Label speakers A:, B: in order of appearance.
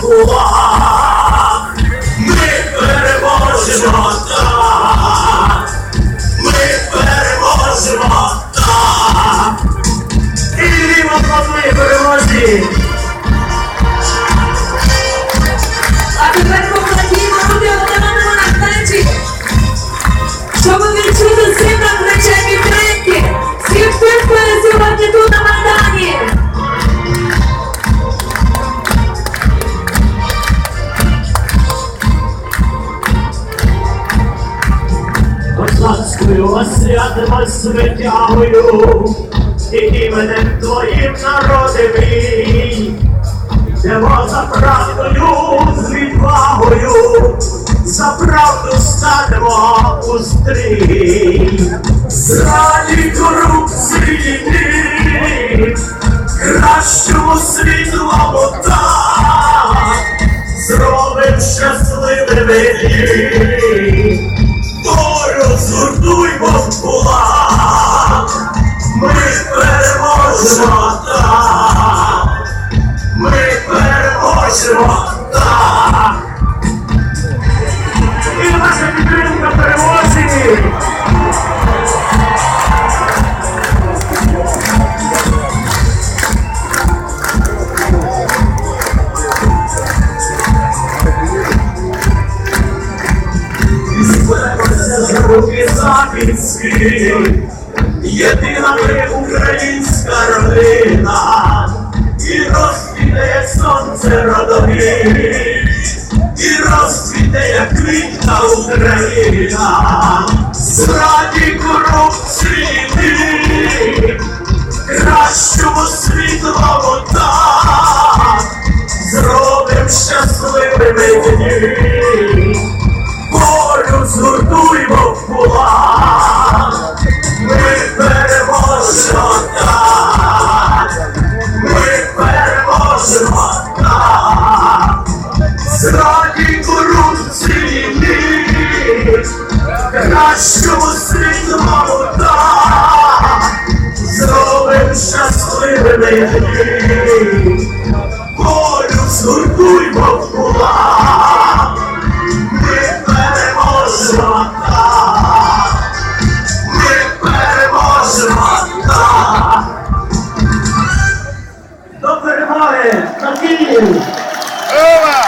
A: кулак. Козацькою освятимо святягою, і іменем твоїм народи мій. Йдемо за правдою з відвагою, за правду станемо у стрій. Зраді корупції кращому світлому так, зробим щасливими Волю кулак, ми переможемо так, ми переможемо Руки захід світ, єдина ми українська родина, і розцвіте, сонце родові, і розцвіте, як квітна Україна, зраді корупції кращому світлому так, зробим щасливими дні. Кращому світлому так, зробим щасливими. Tranquilo. Boa!